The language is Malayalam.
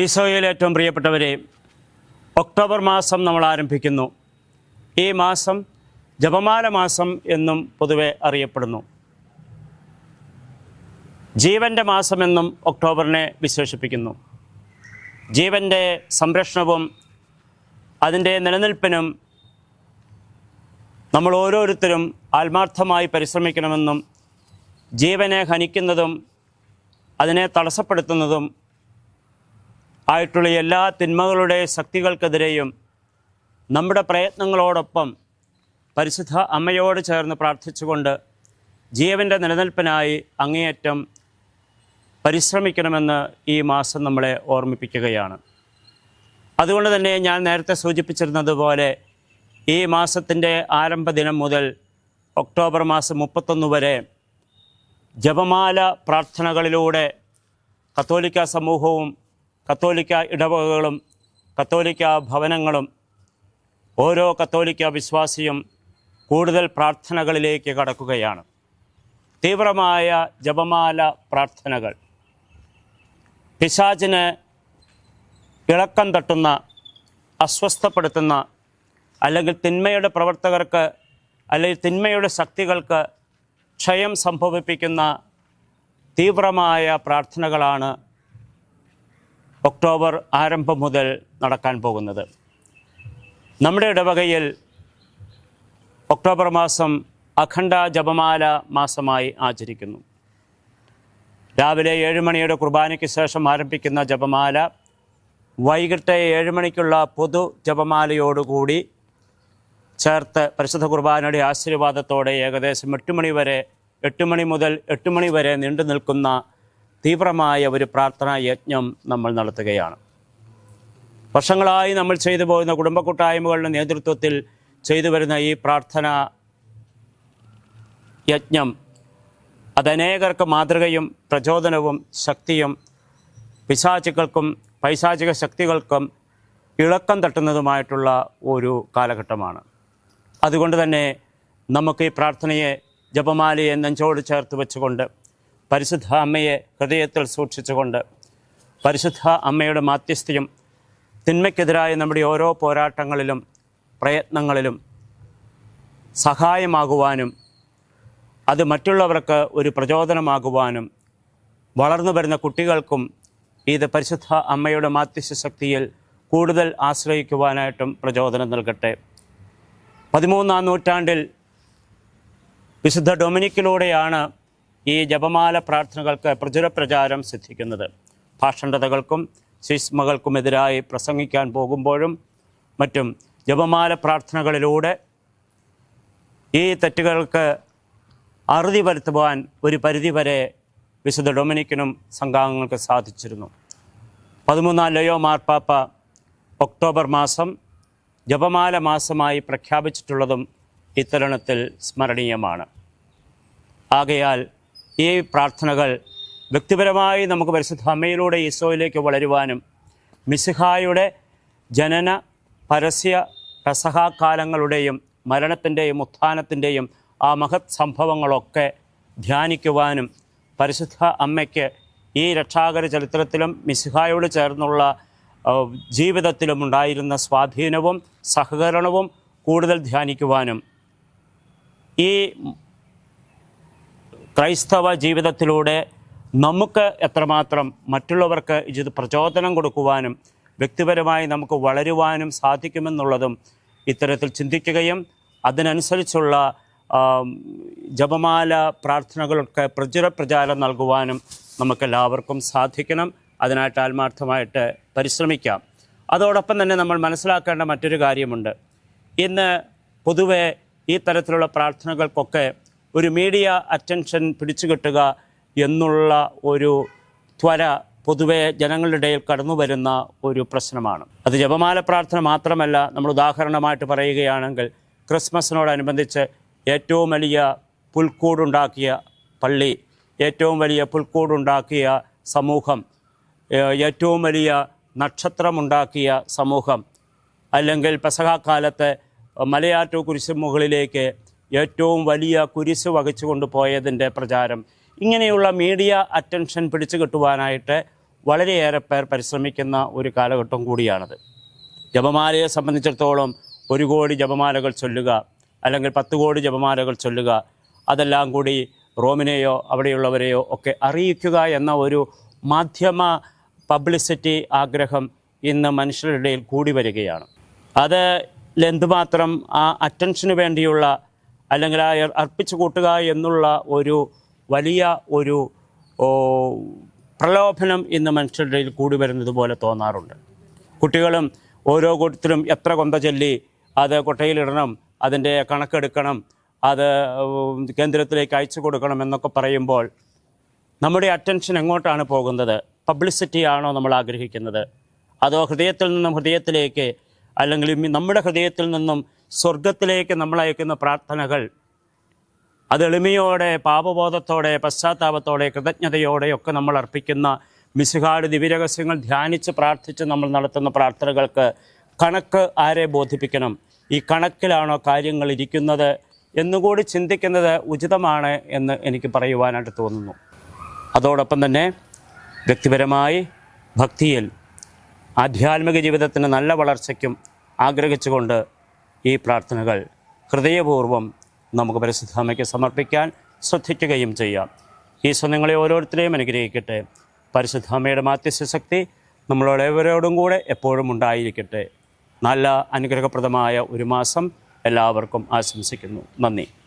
ഈശോയിൽ ഏറ്റവും പ്രിയപ്പെട്ടവരെ ഒക്ടോബർ മാസം നമ്മൾ ആരംഭിക്കുന്നു. ഈ മാസം ജപമാല മാസം എന്നും പൊതുവെ അറിയപ്പെടുന്നു. ജീവന്റെ മാസമെന്നും ഒക്ടോബറിനെ വിശേഷിപ്പിക്കുന്നു. ജീവന്റെ സംരക്ഷണവും അതിന്റെ നിലനിൽപ്പിനും നമ്മൾ ഓരോരുത്തരും ആത്മാർത്ഥമായി പരിശ്രമിക്കണമെന്നും ജീവനെ ഹനിക്കുന്നതും അതിനെ തടസ്സപ്പെടുത്തുന്നതും ആയിട്ടുള്ള എല്ലാ തിന്മകളുടെ ശക്തികൾക്കെതിരെയും നമ്മുടെ പ്രയത്നങ്ങളോടൊപ്പം പരിശുദ്ധ അമ്മയോട് ചേർന്ന് പ്രാർത്ഥിച്ചുകൊണ്ട് ജീവന്റെ നിലനിൽപ്പിനായി അങ്ങേയറ്റം പരിശ്രമിക്കണമെന്ന് ഈ മാസം നമ്മളെ ഓർമ്മിപ്പിക്കുകയാണ്. അതുകൊണ്ട് തന്നെ ഞാൻ നേരത്തെ സൂചിപ്പിച്ചിരുന്നതുപോലെ ഈ മാസത്തിന്റെ ആരംഭ ദിനം മുതൽ ഒക്ടോബർ മാസം മുപ്പത്തൊന്ന് വരെ ജപമാല പ്രാർത്ഥനകളിലൂടെ കത്തോലിക്ക സമൂഹവും കത്തോലിക്ക ഇടവകകളും കത്തോലിക്ക ഭവനങ്ങളും ഓരോ കത്തോലിക്ക വിശ്വാസിയും കൂടുതൽ പ്രാർത്ഥനകളിലേക്ക് കടക്കുകയാണ്. തീവ്രമായ ജപമാല പ്രാർത്ഥനകൾ. പിശാചിന് ഇളക്കം തട്ടുന്ന അസ്വസ്ഥപ്പെടുത്തുന്ന അല്ലെങ്കിൽ തിന്മയുടെ പ്രവർത്തകർക്ക് അല്ലെങ്കിൽ തിന്മയുടെ ശക്തികൾക്ക് ക്ഷയം സംഭവിപ്പിക്കുന്ന തീവ്രമായ പ്രാർത്ഥനകളാണ് ഒക്ടോബർ ആരംഭം മുതൽ നടക്കാൻ പോകുന്നത്. നമ്മുടെ ഇടവകയിൽ ഒക്ടോബർ മാസം അഖണ്ഡ ജപമാല മാസമായി ആചരിക്കുന്നു. രാവിലെ ഏഴ് മണിയുടെ കുർബാനയ്ക്ക് ശേഷം ആരംഭിക്കുന്ന ജപമാല വൈകിട്ട് ഏഴ് മണിക്കുള്ള പൊതു ജപമാലയോടുകൂടി ചേർത്ത് പരിശുദ്ധ കുർബാനയുടെ ആശീർവാദത്തോടെ ഏകദേശം എട്ട് മണി വരെ എട്ട് മണി മുതൽ എട്ട് മണി വരെ നീണ്ടു നിൽക്കുന്ന തീവ്രമായ ഒരു പ്രാർത്ഥനാ യജ്ഞം നമ്മൾ നടത്തുകയാണ്. വർഷങ്ങളായി നമ്മൾ ചെയ്തു പോകുന്ന കുടുംബ കൂട്ടായ്മകളുടെ നേതൃത്വത്തിൽ ചെയ്തു വരുന്ന ഈ പ്രാർത്ഥന യജ്ഞം അതനേകർക്ക് മാതൃകയും പ്രചോദനവും ശക്തിയും പിശാചുക്കൾക്കും പൈശാചിക ശക്തികൾക്കും ഇളക്കം തട്ടുന്നതുമായിട്ടുള്ള ഒരു കാലഘട്ടമാണ്. അതുകൊണ്ട് തന്നെ നമുക്ക് ഈ പ്രാർത്ഥനയെ ജപമാലയെ നെഞ്ചോട് ചേർത്ത് വെച്ചുകൊണ്ട് പരിശുദ്ധ അമ്മയെ ഹൃദയത്തിൽ സൂക്ഷിച്ചുകൊണ്ട് പരിശുദ്ധ അമ്മയുടെ മാധ്യസ്ഥയും തിന്മയ്ക്കെതിരായ നമ്മുടെ ഓരോ പോരാട്ടങ്ങളിലും പ്രയത്നങ്ങളിലും സഹായമാകുവാനും അത് മറ്റുള്ളവർക്ക് ഒരു പ്രചോദനമാകുവാനും വളർന്നു വരുന്ന കുട്ടികൾക്കും ഇത് പരിശുദ്ധ അമ്മയുടെ മാധ്യസ്ഥ ശക്തിയിൽ കൂടുതൽ ആശ്രയിക്കുവാനായിട്ടും പ്രചോദനം നൽകട്ടെ. പതിമൂന്നാം നൂറ്റാണ്ടിൽ വിശുദ്ധ ഡൊമിനിക്കിലൂടെയാണ് ഈ ജപമാല പ്രാർത്ഥനകൾക്ക് പ്രചുരപ്രചാരം സിദ്ധിക്കുന്നത്. ഭാഷണ്ഡതകൾക്കും ശിസ്മകൾക്കുമെതിരായി പ്രസംഗിക്കാൻ പോകുമ്പോഴും മറ്റും ജപമാല പ്രാർത്ഥനകളിലൂടെ ഈ തെറ്റുകൾക്ക് അറുതി വരുത്തുവാൻ ഒരു പരിധിവരെ വിശുദ്ധ ഡൊമിനിക്കിനും സംഘാംഗങ്ങൾക്ക് സാധിച്ചിരുന്നു. പതിമൂന്നാം ലയോ മാർപ്പാപ്പ ഒക്ടോബർ മാസം ജപമാല മാസമായി പ്രഖ്യാപിച്ചിട്ടുള്ളതും ഇത്തരണത്തിൽ സ്മരണീയമാണ്. ആകയാൽ ഈ പ്രാർത്ഥനകൾ വ്യക്തിപരമായി നമുക്ക് പരിശുദ്ധ അമ്മയിലൂടെ ഈശോയിലേക്ക് വളരുവാനും മിസിഹായുടെ ജനന പരസ്യ പ്രസഹാകാലങ്ങളുടെയും മരണത്തിന്റെയും ഉത്ഥാനത്തിന്റെയും ആ മഹത് സംഭവങ്ങളൊക്കെ ധ്യാനിക്കുവാനും പരിശുദ്ധ അമ്മയ്ക്ക് ഈ രക്ഷാകര ചരിത്രത്തിലും മിസിഹായോട് ചേർന്നുള്ള ജീവിതത്തിലും ഉണ്ടായിരുന്ന സ്വാധീനവും സഹകരണവും കൂടുതൽ ധ്യാനിക്കുവാനും ഈ ക്രൈസ്തവ ജീവിതത്തിലൂടെ നമുക്ക് എത്രമാത്രം മറ്റുള്ളവർക്ക് ഇത് പ്രചോദനം കൊടുക്കുവാനും വ്യക്തിപരമായി നമുക്ക് വളരുവാനും സാധിക്കുമെന്നുള്ളതും ഇത്തരത്തിൽ ചിന്തിക്കുകയും അതിനനുസരിച്ചുള്ള ജപമാല പ്രാർത്ഥനകളൊക്കെ പ്രചുര പ്രചാരം നൽകുവാനും നമുക്കെല്ലാവർക്കും സാധിക്കണം. അതിനായിട്ട് ആത്മാർത്ഥമായിട്ട് പരിശ്രമിക്കാം. അതോടൊപ്പം തന്നെ നമ്മൾ മനസ്സിലാക്കേണ്ട മറ്റൊരു കാര്യമുണ്ട്. ഇന്ന് പൊതുവെ ഈ തരത്തിലുള്ള പ്രാർത്ഥനകൾക്കൊക്കെ ഒരു മീഡിയ അറ്റൻഷൻ പിടിച്ചു കിട്ടുക എന്നുള്ള ഒരു ത്വര പൊതുവെ ജനങ്ങളുടെ ഇടയിൽ കടന്നു വരുന്ന ഒരു പ്രശ്നമാണ്. അത് ജപമാല പ്രാർത്ഥന മാത്രമല്ല നമ്മൾ ഉദാഹരണമായിട്ട് പറയുകയാണെങ്കിൽ ക്രിസ്മസിനോടനുബന്ധിച്ച് ഏറ്റവും വലിയ പുൽക്കൂടുണ്ടാക്കിയ പള്ളി ഏറ്റവും വലിയ പുൽക്കൂടുണ്ടാക്കിയ സമൂഹം ഏറ്റവും വലിയ നക്ഷത്രമുണ്ടാക്കിയ സമൂഹം അല്ലെങ്കിൽ പെസഹാക്കാലത്ത് മലയാറ്റു കുരിശ് മുകളിലേക്ക് ഏറ്റവും വലിയ കുരിശ് വഹിച്ചു കൊണ്ടുപോയതിന്റെ പ്രചാരം. ഇങ്ങനെയുള്ള മീഡിയ അറ്റൻഷൻ പിടിച്ചു കിട്ടുവാനായിട്ട് വളരെയേറെ പേർ പരിശ്രമിക്കുന്ന ഒരു കാലഘട്ടം കൂടിയാണത്. ജപമാലയെ സംബന്ധിച്ചിടത്തോളം ഒരു കോടി ജപമാലകൾ ചൊല്ലുക അല്ലെങ്കിൽ പത്ത് കോടി ജപമാലകൾ ചൊല്ലുക അതെല്ലാം കൂടി റോമിനെയോ അവിടെയുള്ളവരെയോ ഒക്കെ അറിയിക്കുക എന്ന ഒരു മാധ്യമ പബ്ലിസിറ്റി ആഗ്രഹം ഇന്ന് മനുഷ്യരുടെ ഇടയിൽ കൂടി വരികയാണ്. അത് എന്തുമാത്രം ആ അറ്റൻഷന് വേണ്ടിയുള്ള അല്ലെങ്കിൽ ആ അർപ്പിച്ചു കൂട്ടുക എന്നുള്ള ഒരു വലിയ ഒരു പ്രലോഭനം ഇന്ന് മനുഷ്യരുടെ കൂടി വരുന്നത് പോലെ തോന്നാറുണ്ട്. കുട്ടികളും ഓരോ കൂട്ടത്തിലും എത്ര കൊന്ത ചൊല്ലി അത് കൊട്ടയിലിടണം അതിന്റെ കണക്കെടുക്കണം അത് കേന്ദ്രത്തിലേക്ക് അയച്ചു കൊടുക്കണം എന്നൊക്കെ പറയുമ്പോൾ നമ്മുടെ അറ്റൻഷൻ എങ്ങോട്ടാണ് പോകുന്നത്? പബ്ലിസിറ്റി ആണോ നമ്മൾ ആഗ്രഹിക്കുന്നത്? അതോ ഹൃദയത്തിൽ നിന്നും ഹൃദയത്തിലേക്ക് അല്ലെങ്കിൽ നമ്മുടെ ഹൃദയത്തിൽ നിന്നും സ്വർഗത്തിലേക്ക് നമ്മൾ അയക്കുന്ന പ്രാർത്ഥനകൾ അത് എളിമയോടെ പാപബോധത്തോടെ പശ്ചാത്താപത്തോടെ കൃതജ്ഞതയോടെ ഒക്കെ നമ്മൾ അർപ്പിക്കുന്ന മിശുഹാട് ദിവ്യരഹസ്യങ്ങൾ ധ്യാനിച്ച് പ്രാർത്ഥിച്ച് നമ്മൾ നടത്തുന്ന പ്രാർത്ഥനകൾക്ക് കണക്ക് ആരെ ബോധിപ്പിക്കണം? ഈ കണക്കിലാണോ കാര്യങ്ങൾ ഇരിക്കുന്നത് എന്നുകൂടി ചിന്തിക്കുന്നത് ഉചിതമാണ് എന്ന് എനിക്ക് പറയുവാനായിട്ട് തോന്നുന്നു. അതോടൊപ്പം തന്നെ വ്യക്തിപരമായി ഭക്തിയിൽ ആധ്യാത്മിക ജീവിതത്തിന് നല്ല വളർച്ചയ്ക്കും ആഗ്രഹിച്ചുകൊണ്ട് ഈ പ്രാർത്ഥനകൾ ഹൃദയപൂർവം നമുക്ക് പരിശുദ്ധാമയ്ക്ക് സമർപ്പിക്കാൻ ശ്രദ്ധിക്കുകയും ചെയ്യാം. ഈശോ നിങ്ങളെ ഓരോരുത്തരെയും അനുഗ്രഹിക്കട്ടെ. പരിശുദ്ധാമയുടെ മാത്യശക്തി ശക്തി നമ്മളോടേവരോടും കൂടെ എപ്പോഴും ഉണ്ടായിരിക്കട്ടെ. നല്ല അനുഗ്രഹപ്രദമായ ഒരു മാസം എല്ലാവർക്കും ആശംസിക്കുന്നു. നന്ദി.